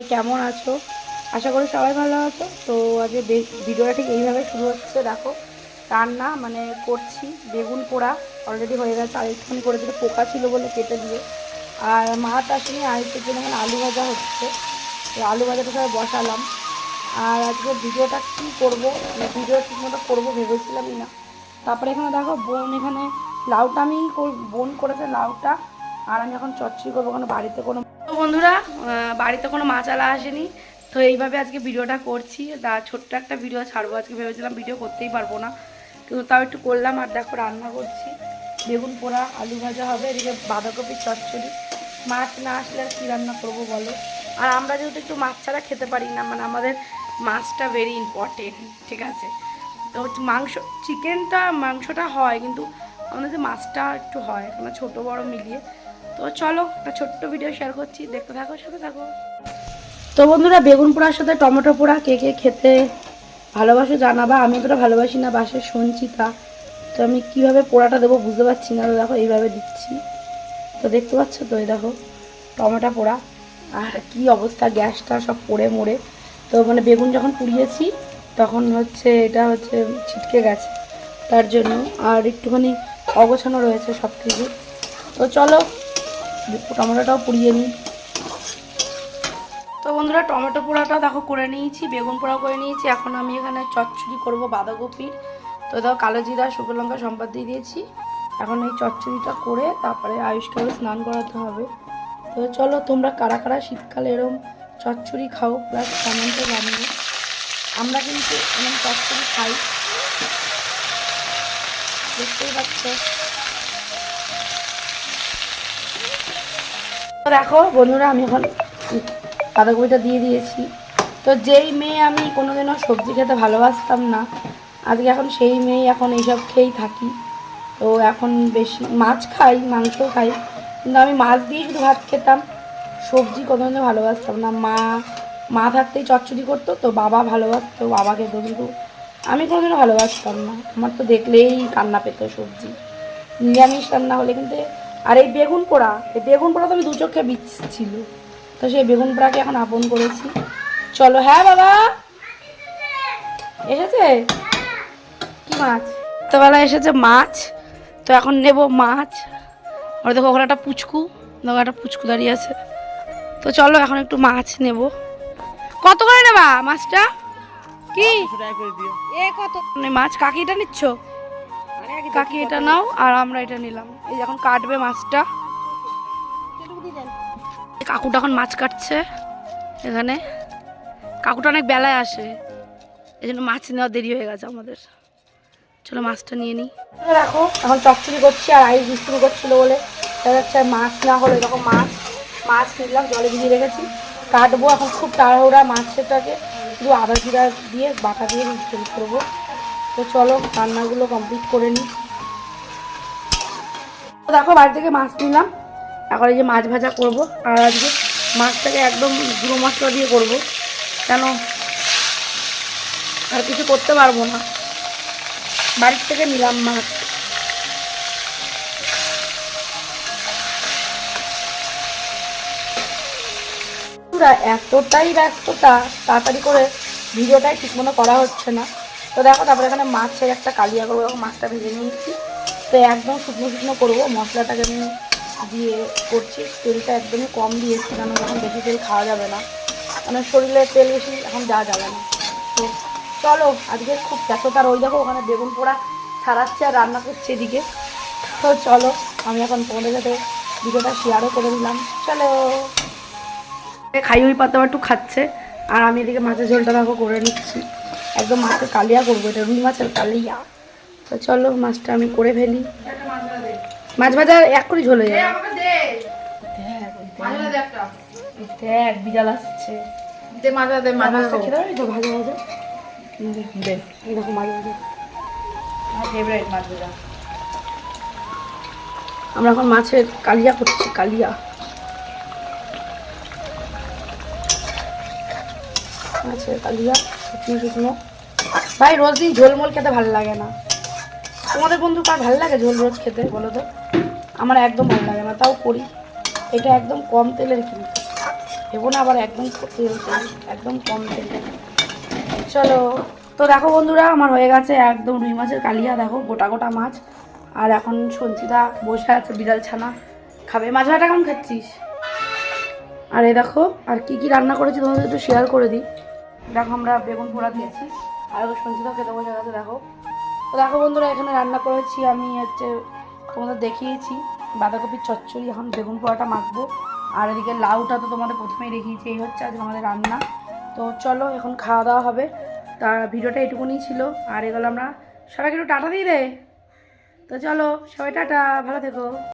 কেমন আছো? আশা করি সবাই ভালো আছো। তো আজকে ভিডিওটা ঠিক এইভাবে শুরু হচ্ছে, দেখো। রান্না মানে করছি, বেগুন পোড়া অলরেডি হয়ে গেছে, আর একটুখানি করে দিলে পোকা ছিল বলে কেটে দিয়ে। আর মাছ আসেনি আরেকটার জন্য এখানে আলু ভাজা হচ্ছে। তো আলু ভাজাটা সবাই বসালাম। আর আজকে ভিডিওটা কী করব? মানে ভিডিও ঠিকমতো করব ভেবেছিলামই না। তারপরে এখানে দেখো, বোন এখানে লাউটা আমি বোন করেছে লাউটা। আর আমি এখন চচ্চড়ি করব, কারণ বাড়িতে কোনো তো বন্ধুরা বাড়িতে কোনো মাছালা আসেনি, তো এইভাবে আজকে ভিডিওটা করছি। তা ছোট্ট একটা ভিডিও ছাড়বো আজকে, ভেবেছিলাম ভিডিও করতেই পারব না। কিন্তু তাও একটু করলাম আর দেখো রান্না করছি। বেগুন পোড়া, আলু ভাজা হবে, এদিকে বাঁধাকপির চচ্চড়ি। মাছ না আসলে আর কী রান্না করব বলো? আর আমরা যেহেতু একটু মাছ ছাড়া খেতে পারি না মানে আমাদের মাছটা ভেরি ইম্পর্টেন্ট ঠিক আছে? তো মাংস চিকেনটা মাংসটা হয়, কিন্তু আমাদের মাছটা একটু হয় মানে ছোটো বড় মিলিয়ে। তো চলো, একটা ছোট্ট ভিডিও শেয়ার করছি। দেখতে থাকো, সাথে থাকো। তো বন্ধুরা, বেগুন পোড়ার সাথে টমেটো পোড়া, কে কে খেতে ভালোবাসো জানাবা? আমি অতটা ভালোবাসি না বাসে শুনছি তা। তো আমি কীভাবে পোড়াটা দেবো বুঝতে পারছি না, তো দেখো, এইভাবে দিচ্ছি। তো দেখতে পাচ্ছ তো, এই দেখো, টমেটো পোড়া। আর কি অবস্থা, গ্যাসটা সব পড়ে মরে। তো মানে বেগুন যখন পুড়িয়েছি, তখন হচ্ছে, এটা হচ্ছে, ছিটকে গেছে। তার জন্য আর একটুখানি অগোছানো রয়েছে সব কিছু তো চলো টমেটোটাও পুড়িয়ে নিই। তো বন্ধুরা, টমেটো পোড়াটা দেখো করে নিয়েছি, বেগুন পোড়া করে নিয়েছি। এখন আমি এখানে চচ্চড়ি করব বাঁধাকপির। তো দেখো, কালো জিরা, শুকনো লঙ্কা সম্পাদ দিয়ে দিয়েছি। এখন এই চচ্চড়িটা করে তারপরে আয়ুষকে স্নান করাতে হবে। তো চলো, তোমরা কারা কারা শীতকালে এরম চচ্চড়ি খাও প্লাস কমেন্টে জানিও। আমরা কিন্তু এরম চচ্চড়ি খাই। দেখতেই পাচ্ছ। দেখো বন্ধুরা, আমি এখন বাঁধাকপিটা দিয়ে দিয়েছি। তো যেই মেয়ে আমি কোনোদিনও সবজি খেতে ভালোবাসতাম না, আজকে এখন সেই মেয়েই এখন এইসব খেয়েই থাকি। তো এখন বেশি মাছ খাই, মাংস খাই, কিন্তু আমি মাছ দিয়ে শুধু ভাত খেতাম। সবজি কোনোদিনও ভালোবাসতাম না। মা মা থাকতেই চচ্চড়ি করতো, তো বাবা ভালোবাসতো বাবা খেত কিন্তু আমি কোনোদিনও ভালোবাসতাম না। আমার তো দেখলেই কান্না পেতো সবজি। নিরামিষ রান্না হলে কিন্তু আর এই বেগুন পোড়া এই বেগুন পোড়া তো আমি দু চোখে বিচ ছিল তো সেই বেগুন পোড়াকে এখন আপন করেছি। চলো হ্যাঁ বাবা? এসেছে? কি মাছ? রাত্রেবেলা এসেছে মাছ। তো এখন নেব মাছ। আর দেখো ওখানে একটা পুচকু দেখো একটা পুচকু দাঁড়িয়ে আছে। তো চলো এখন একটু মাছ নেব। কত করে নেবা মাছটা? কি? এ কত? মানে মাছ কাকিটা নিচ্ছ? কাকি এটা নাও আর আমরা এটা নিলাম। এই এখন কাটবে মাছটা। কাকুটা এখন মাছ কাটছে এখানে। কাকুটা অনেক বেলায় আসে। এই জন্য মাছ নেওয়া দেরি হয়ে গেছে আমাদের। চলো মাছটা নিয়ে নিই। দেখো এখন চচ্চড়ি করছি আর আইস বিস্কুট করছিল বলে। দেখা যাচ্ছে মাছ না হলো এরকম মাছ মাছ নিলাম জলে ভিজিয়ে রেখেছি। কাটবো এখন খুব তাড়াহুড়া মাছেরটাকে। শুধু আদা জিরা দিয়ে বাটা দিয়ে ফেল করব। তো চলো, রান্নাগুলো কমপ্লিট করে নিই দেখো, বাড়ি থেকে মাছ নিলাম। এখন এই যে মাছ ভাজা করব, আর আজকে মাছটাকে একদম গুঁড়ো মশলা দিয়ে করব। কেন? আর কিছু করতে পারব না। বাড়ির থেকে নিলাম মাছ। এতটাই ব্যস্ততা, তাড়াতাড়ি করে ভিডিওটাই ঠিকমতো করা হচ্ছে না। তো দেখো, তারপরে এখানে মাছের একটা কালিয়া করব এরকম মাছটা ভেজে নিয়েছি। তো একদম শুকনো শুকনো করব, মশলাটাকে আমি দিয়ে করছি। তেলটা একদমই কম দিয়েছি, কারণ এখন বেশি তেল খাওয়া যাবে না। মানে শরীরে তেল বেশি, এখন দেওয়া যাবে না তো চলো, আজকে খুব ব্যস্ততার ওই দেখো, ওখানে বেগুন পোড়া ছাড়াচ্ছে আর রান্না করছে এদিকে। তো চলো, আমি এখন তোমাদের সাথে ভিডিওটা শেয়ারও করে দিলাম। চলো। খাই ওই পাতা একটু খাচ্ছে, আর আমি এদিকে মাছের ঝোলটা দেখো করে নিচ্ছি। একদম মাছের কালিয়া করব এটা রুই মাছের কালিয়া। তো চলো মাছটা আমি করে ফেলি। মাছ ভাজা এক করে ঝোলে যায় দেখ বিড়াল আসছে। মাছ ভাজা ভাজা দে। দেখো মাছ ভাজা। আমরা এখন মাছের কালিয়া করছি কালিয়া। মাছের কালিয়া শুকনো শুকনো ভাই রোজ দিন ঝোলমোল খেতে ভালো লাগে না। তোমাদের বন্ধু কার ভালো লাগে ঝোল রোজ খেতে, বলো তো? আমার একদম ভালো লাগে না, তাও করি। এটা একদম কম তেলের কিন্তু। দেবো না আবার একদম তেল একদম কম তেল। চলো, তো দেখো বন্ধুরা, আমার হয়ে গেছে একদম রুই মাছের কালিয়া, দেখো গোটা গোটা মাছ। আর এখন সঞ্চিতা বসে আছে বিড়াল ছানা খাবে? মাছ ভাটা কেমন খাচ্ছিস? আর এই দেখো, আর কি কি রান্না করেছি তোমাদের একটু শেয়ার করে দিই। দেখো আমরা বেগুন পোড়া দিয়েছি। আর সঞ্চিতা খেতে বসে গেছে দেখো। তো দেখো বন্ধুরা, এখানে রান্না করেছি আমি হচ্ছে, তোমাদের দেখিয়েছি। বাঁধাকপির চচ্চড়ি, এখন বেগুন পোড়াটা মাখবো। আর এদিকে লাউটা তো তোমাদের প্রথমেই দেখিয়েছি, এই হচ্ছে আজকে আমাদের রান্না। তো চলো, এখন খাওয়া দাওয়া হবে। তার ভিডিওটা এটুকুনি ছিল। আর এগুলো আমরা সবাইকে একটু টাটা দিয়ে দে। তো চলো, সবাই টাটা, ভালো থেকো।